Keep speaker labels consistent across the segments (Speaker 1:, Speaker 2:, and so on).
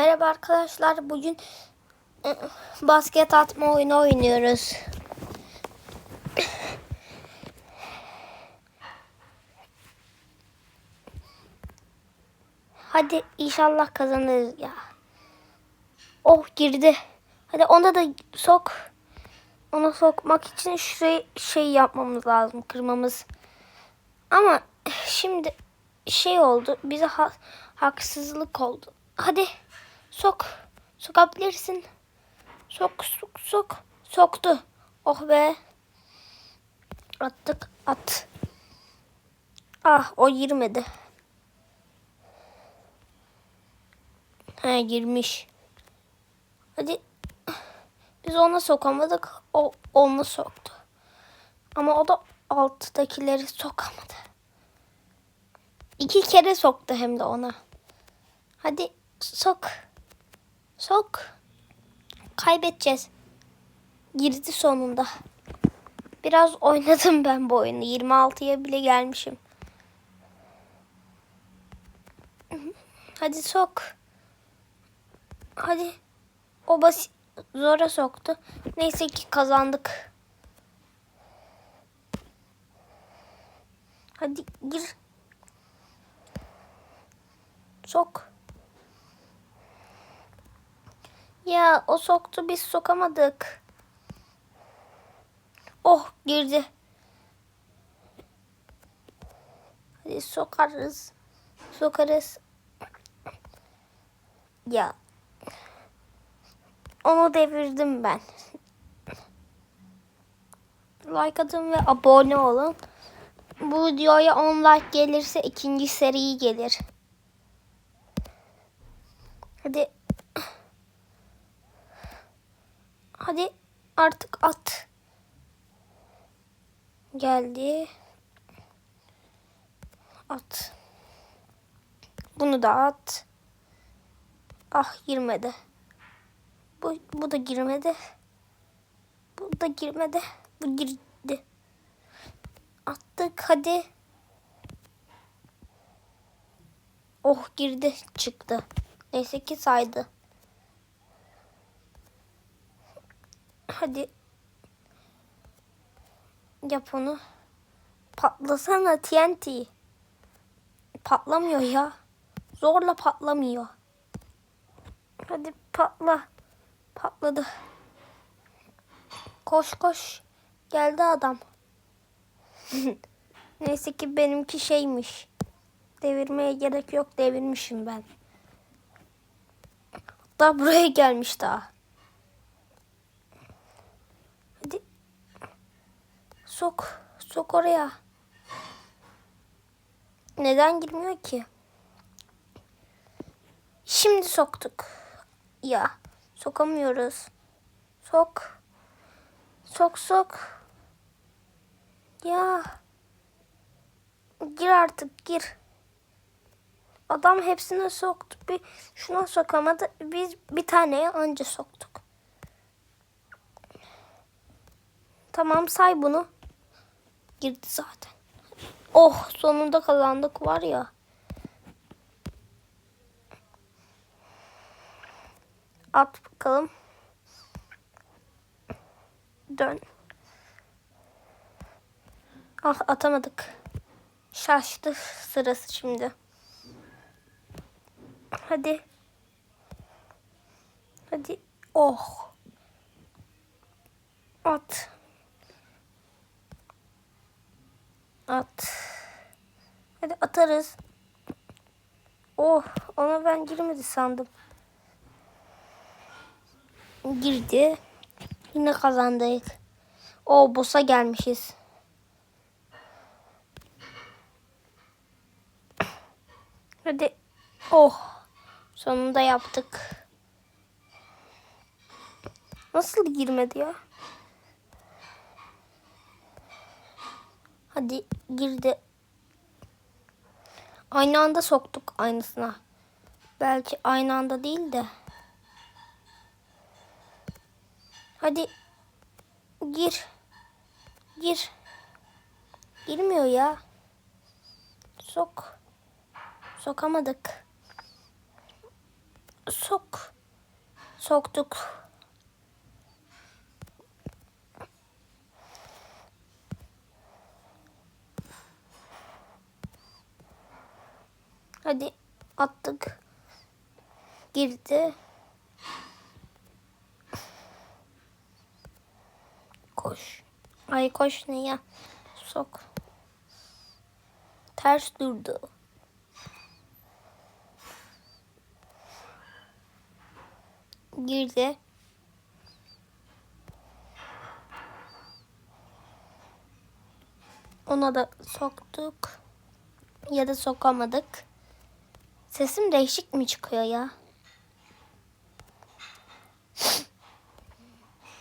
Speaker 1: Merhaba arkadaşlar. Bugün e, basket atma oyunu oynuyoruz. Hadi inşallah kazanırız ya. Oh girdi. Hadi ona da sok. Ona sokmak için şurayı şey yapmamız lazım. Kırmamız. Ama şimdi şey oldu. Bize ha- haksızlık oldu. Hadi sok. Sokabilirsin. Sok sok sok. Soktu. Oh be. Attık at. Ah o girmedi. He girmiş. Hadi. Biz ona sokamadık. O onu soktu. Ama o da alttakileri sokamadı. İki kere soktu hem de ona. Hadi sok. Sok. Kaybedeceğiz. Girdi sonunda. Biraz oynadım ben bu oyunu. 26'ya bile gelmişim. Hadi sok. Hadi. O basit zora soktu. Neyse ki kazandık. Hadi gir. Sok. Ya o soktu biz sokamadık. Oh girdi. Hadi sokarız. Sokarız. Ya. Onu devirdim ben. Like atın ve abone olun. Bu videoya 10 like gelirse ikinci seri gelir. Hadi. Hadi artık at. Geldi. At. Bunu da at. Ah girmedi. Bu, bu da girmedi. Bu da girmedi. Bu girdi. Attık hadi. Oh girdi çıktı. Neyse ki saydı. Hadi. Yap onu. Patlasana TNT. Patlamıyor ya. Zorla patlamıyor. Hadi patla. Patladı. Koş koş. Geldi adam. Neyse ki benimki şeymiş. Devirmeye gerek yok. Devirmişim ben. Hatta buraya gelmiş daha. Sok. Sok oraya. Neden girmiyor ki? Şimdi soktuk. Ya. Sokamıyoruz. Sok. Sok sok. Ya. Gir artık gir. Adam hepsine soktu. Bir şuna sokamadı. Biz bir taneye anca soktuk. Tamam say bunu. Girdi zaten. Oh sonunda kazandık var ya. At bakalım. Dön. Ah atamadık. Şaştı sırası şimdi. Hadi. Hadi. Oh. At. At. Hadi atarız. Oh ona ben girmedi sandım. Girdi. Yine kazandık. O boss'a gelmişiz. Hadi. Oh. Sonunda yaptık. Nasıl girmedi ya? Hadi girdi. Aynı anda soktuk aynısına. Belki aynı anda değil de. Hadi gir. Gir. Girmiyor ya. Sok. Sokamadık. sok. Soktuk. Hadi attık. Girdi. Koş. Ay koş ne ya? Sok. Ters durdu. Girdi. Ona da soktuk. Ya da sokamadık. Sesim değişik mi çıkıyor ya?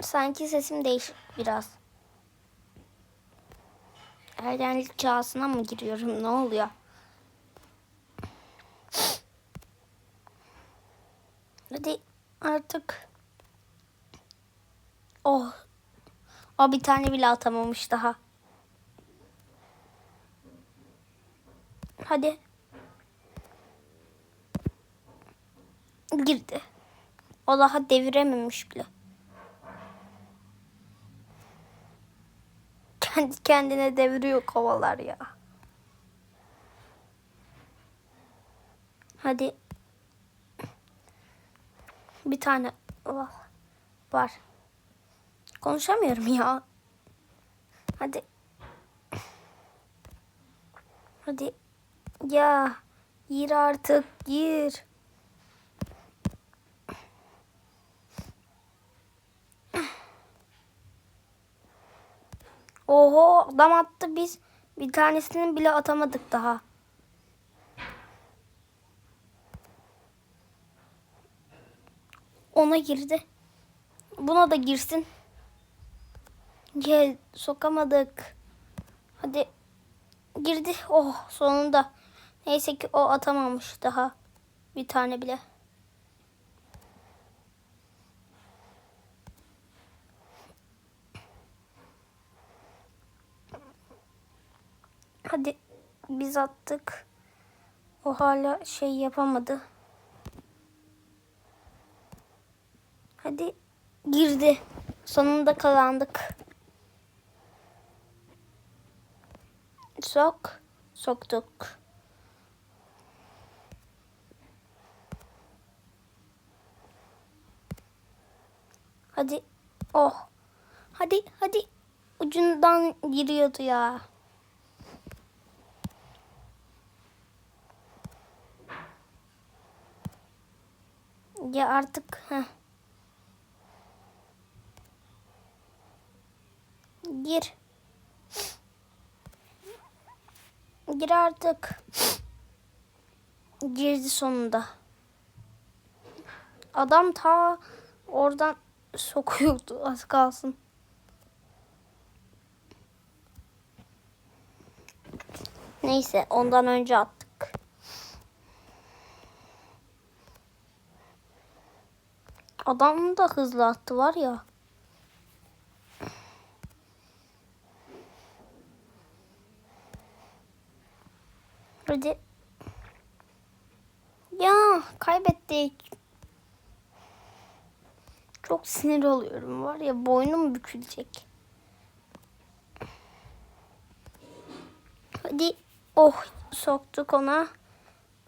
Speaker 1: Sanki sesim değişik biraz. Ergenlik çağısına mı giriyorum? Ne oluyor? Hadi artık. Oh. O bir tane bile atamamış daha. Hadi. Girdi. O daha devirememiş bile. Kendi kendine deviriyor kovalar ya. Hadi. Bir tane var. var. Konuşamıyorum ya. Hadi. Hadi. Ya. Gir artık. Gir. Oho adam attı biz bir tanesini bile atamadık daha. Ona girdi. Buna da girsin. Gel sokamadık. Hadi girdi. Oh sonunda. Neyse ki o atamamış daha. Bir tane bile. Hadi biz attık. O hala şey yapamadı. Hadi girdi. Sonunda kazandık. Sok. Soktuk. Hadi. Oh. Hadi hadi. Ucundan giriyordu ya. Ya artık heh. Gir. Gir artık. Girdi sonunda. Adam ta oradan sokuyordu az kalsın. Neyse ondan önce attık. Adam da hızlı attı var ya. Hadi. Ya kaybettik. Çok sinir oluyorum var ya boynum bükülecek. Hadi. Oh soktuk ona.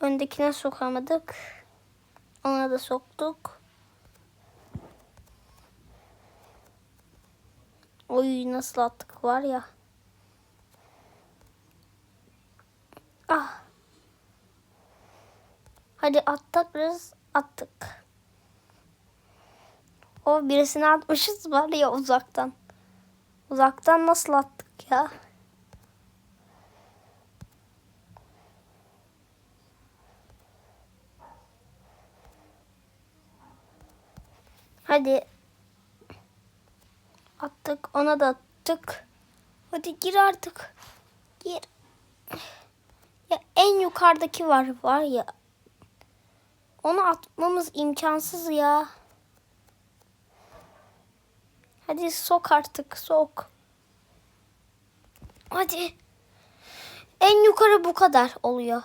Speaker 1: Öndekine sokamadık. Ona da soktuk. Oy nasıl attık var ya. Ah. Hadi attık biraz attık. O birisini atmışız var ya uzaktan. Uzaktan nasıl attık ya? Hadi. Attık. Ona da attık. Hadi gir artık. Gir. Ya en yukarıdaki var var ya. Onu atmamız imkansız ya. Hadi sok artık sok. Hadi. En yukarı bu kadar oluyor.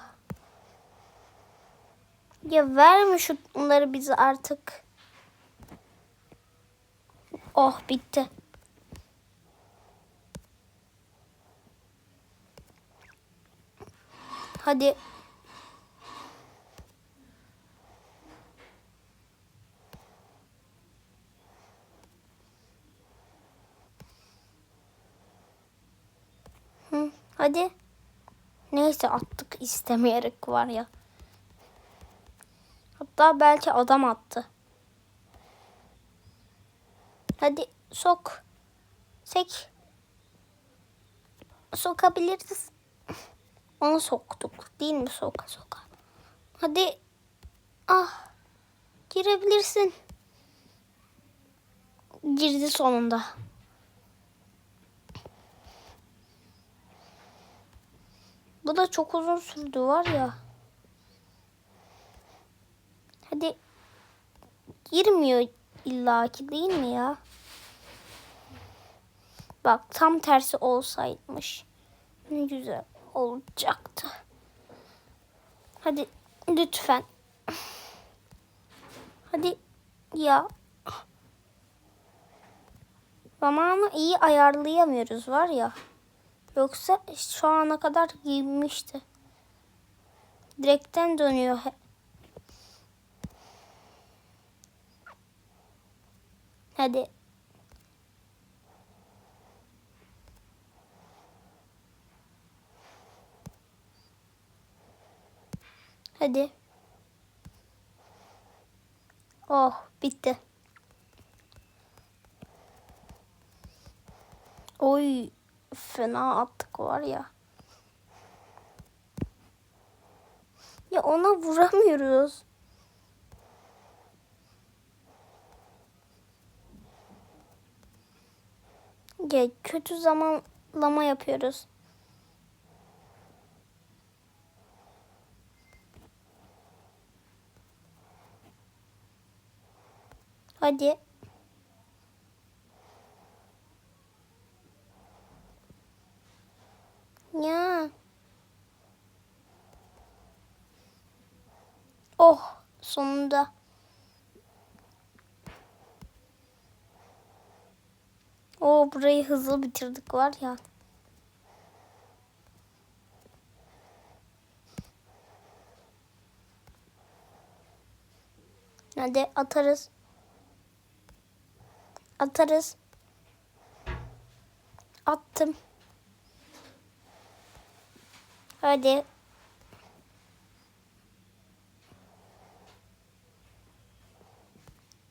Speaker 1: Ya verme şunları bize artık. Oh bitti. Hadi. Hı, hadi. Neyse attık istemeyerek var ya. Hatta belki adam attı. Hadi sok. Sek. Sokabiliriz. Onu soktuk. Değil mi soka soka? Hadi. Ah. Girebilirsin. Girdi sonunda. Bu da çok uzun sürdü var ya. Hadi. Girmiyor illaki değil mi ya? Bak tam tersi olsaymış. Ne güzel olacaktı. Hadi lütfen. Hadi ya. Zamanı iyi ayarlayamıyoruz var ya. Yoksa şu ana kadar giyinmişti. Direkten dönüyor. Hadi. Hadi. Oh bitti. Oy fena attık var ya. Ya ona vuramıyoruz. Ya kötü zamanlama yapıyoruz. Hadi. Ya. Oh sonunda. O burayı hızlı bitirdik var ya. Hadi atarız. Atarız. Attım. Hadi.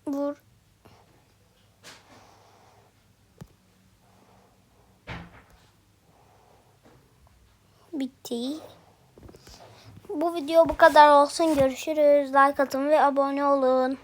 Speaker 1: Vur. Bitti. Bu video bu kadar olsun. Görüşürüz. Like atın ve abone olun.